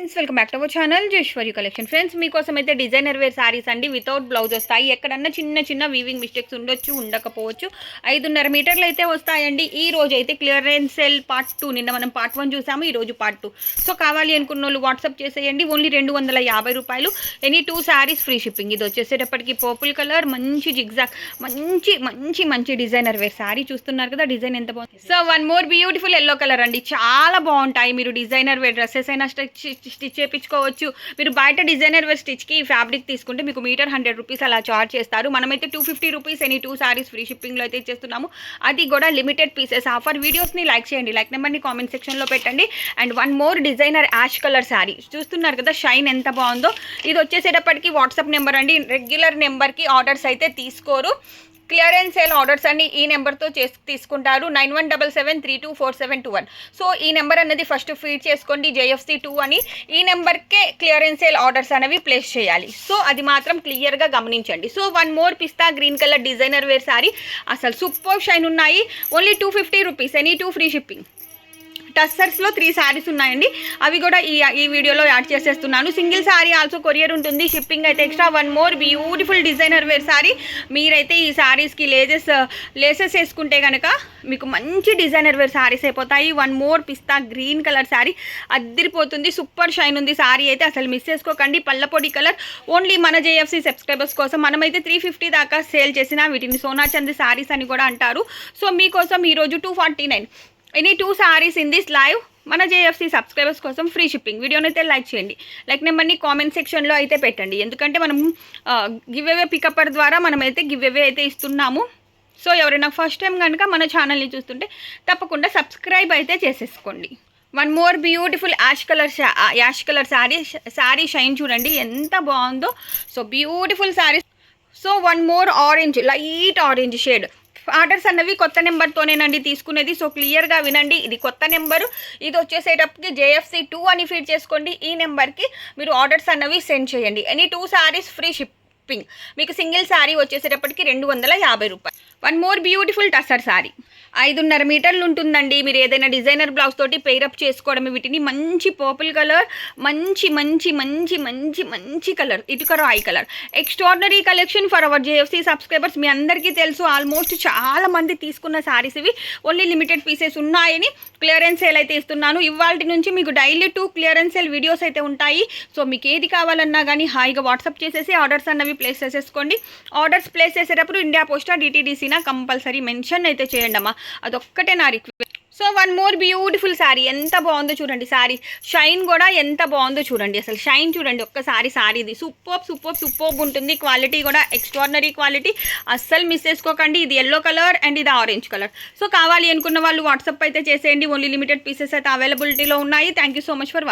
Friends welcome back to our channel Jeshwari collection friends మీకోసం అయితే designer wear saris అండి without blouse వస్తాయి. ఎక్కడన్నా చిన్న చిన్న వీవింగ్ మిస్టేక్స్ ఉండొచ్చు ఉండకపోవచ్చు. ఐదున్నర మీటర్లు అయితే వస్తాయండి. ఈ రోజు అయితే క్లియరెన్స్ సెల్ పార్ట్ టూ నిన్న మనం పార్ట్ వన్ చూసాము ఈ రోజు పార్ట్ టూ సో కావాలి అనుకున్న వాళ్ళు వాట్సాప్ చేసేయండి. ఓన్లీ రెండు వందల యాభై రూపాయలు. Any two saris free shipping ఇది వచ్చేసేటప్పటికి పర్పుల్ కలర్ మంచి జిగ్జాక్ మంచి మంచి మంచి డిజైనర్ వేర్ శారీ చూస్తున్నారు కదా డిజైన్ ఎంత బాగుంది. So one more beautiful yellow colour అండి. చాలా బాగుంటాయి మీరు డిజైనర్ వేర్ డ్రెస్సెస్ అయినా స్ట్రెచ్ స్టిచ్ చేయించుకోవచ్చు. మీరు బయట డిజైనర్ వేర్ స్టిచ్కి ఫ్యాబ్రిక్ తీసుకుంటే మీకు మీటర్ హండ్రెడ్ రూపీస్ అలా చార్జ్ చేస్తారు. మనమైతే two fifty rupees any two saris free షిప్పింగ్లో అయితే ఇచ్చేస్తున్నాము. అది కూడా లిమిటెడ్ పీసెస్. ఆఫర్ వీడియోస్ని లైక్ చేయండి. లైక్ నెంబర్ని కామెంట్ సెక్షన్లో పెట్టండి. And one more designer ash colour sari. చూస్తున్నారు కదా షైన్ ఎంత బాగుందో. ఇది వచ్చేసేటప్పటికి వాట్సాప్ నెంబర్ అండి. రెగ్యులర్ నెంబర్కి ఆర్డర్స్ అయితే తీసుకోరు. క్లియరెన్స్ సేల్ ఆర్డర్స్ అన్ని ఈ నెంబర్తో చేసి తీసుకుంటారు. Nine one double seven three two four seven two one. So ఈ నెంబర్ అనేది ఫస్ట్ ఫీడ్ చేసుకోండి జేఎఫ్సి టూ అని. ఈ నెంబర్కే క్లియరెన్స్ సేల్ ఆర్డర్స్ అనేవి ప్లేస్ చేయాలి. సో అది మాత్రం క్లియర్గా గమనించండి. So one more pista green colour designer wear sari. అసలు సూపర్ షైన్ ఉన్నాయి. Only two fifty rupees. Any two free shipping. టస్సర్స్లో three saris ఉన్నాయండి. అవి కూడా ఈ ఈ వీడియోలో యాడ్ చేసేస్తున్నాను. సింగిల్ శారీ ఆల్సో కొరియర్ ఉంటుంది. షిప్పింగ్ అయితే extra one more beautiful designer wear sari. మీరైతే ఈ శారీస్కి లేజెస్ లేసెస్ వేసుకుంటే కనుక మీకు మంచి డిజైనర్ వేర్ శారీస్ అయిపోతాయి. One more pista green colour sari అద్దరిపోతుంది. Super shine ఉంది శారీ అయితే. అసలు మిస్ చేసుకోకండి. పల్లపొడి కలర్ ఓన్లీ మన జేఎఫ్సీ సబ్స్క్రైబర్స్ కోసం. మనమైతే త్రీ ఫిఫ్టీ దాకా సేల్ చేసిన వీటిని సోనా చంద్ శారీస్ అని కూడా అంటారు. సో మీకోసం ఈరోజు two forty nine. Any two saris in this live మన జేఎఫ్సీ సబ్స్క్రైబర్స్ కోసం ఫ్రీ షిప్పింగ్ వీడియోని అయితే లైక్ చేయండి లైక్ నెంబర్ని కామెంట్ సెక్షన్లో అయితే పెట్టండి. ఎందుకంటే మనం గివ్ అవే పికప్పర్ ద్వారా మనమైతే గివ్ అవే అయితే ఇస్తున్నాము. సో ఎవరైనా ఫస్ట్ టైం కనుక మన ఛానల్ని చూస్తుంటే తప్పకుండా సబ్స్క్రైబ్ అయితే చేసేసుకోండి. One more beautiful ash colour ash colour sari sari shine చూడండి. ఎంత బాగుందో. So beautiful sari so one more orange light orange shade orders అన్నవి కొత్త నెంబర్తోనేనండి తీసుకునేది. సో క్లియర్గా వినండి. ఇది కొత్త నెంబరు. ఇది వచ్చేసేటప్పటికి జేఎఫ్సి టూ అని ఫీడ్ చేసుకోండి. ఈ నెంబర్కి మీరు ఆర్డర్స్ అన్నవి సెండ్ చేయండి. Any two saris free shipping మీకు సింగిల్ శారీ వచ్చేసేటప్పటికి రెండు వందల యాభై రూపాయలు. One more beautiful tussar sari ఐదున్నర మీటర్లు ఉంటుందండి. మీరు ఏదైనా డిజైనర్ బ్లౌజ్ తోటి పేరప్ చేసుకోవడం వీటిని మంచి పర్పుల్ కలర్ మంచి మంచి మంచి మంచి మంచి కలర్ ఇటుక రాయి colour extraordinary collection for our JFC subscribers మీ అందరికీ తెలుసు ఆల్మోస్ట్ చాలా మంది తీసుకున్న శారీస్ ఇవి. ఓన్లీ లిమిటెడ్ పీసెస్ ఉన్నాయని క్లియరెన్స్ సేల్ అయితే ఇస్తున్నాను. ఇవాళ నుంచి మీకు daily two clearance sale videos అయితే ఉంటాయి. సో మీకు ఏది కావాలన్నా కానీ హాయిగా వాట్సాప్ చేసేసి ఆర్డర్స్ అన్నవి ప్లేస్ చేసేసుకోండి. ఆర్డర్స్ ప్లేస్ చేసేటప్పుడు ఇండియా పోస్టా అయినా కంపల్సరీ మెన్షన్ అయితే చేయండి అమ్మా. అదొక్కటే నా request so one more beautiful sari ఎంత బాగుందో చూడండి శారీ షైన్ కూడా ఎంత బాగుందో చూడండి. అసలు షైన్ చూడండి. ఒక్కసారి శారీది సూపర్ సూపర్ సూపర్ ఉంటుంది. క్వాలిటీ కూడా ఎక్స్ట్రాడినరీ క్వాలిటీ అస్సలు మిస్ చేసుకోకండి. ఇది ఎల్లో కలర్ అండ్ ఇది ఆరెంజ్ కలర్ సో కావాలి అనుకున్న వాళ్ళు వాట్సాప్ అయితే చేసేయండి. ఓన్లీ లిమిటెడ్ పీసెస్ అయితే అవైలబిలిటీలో ఉన్నాయి. Thank you so much for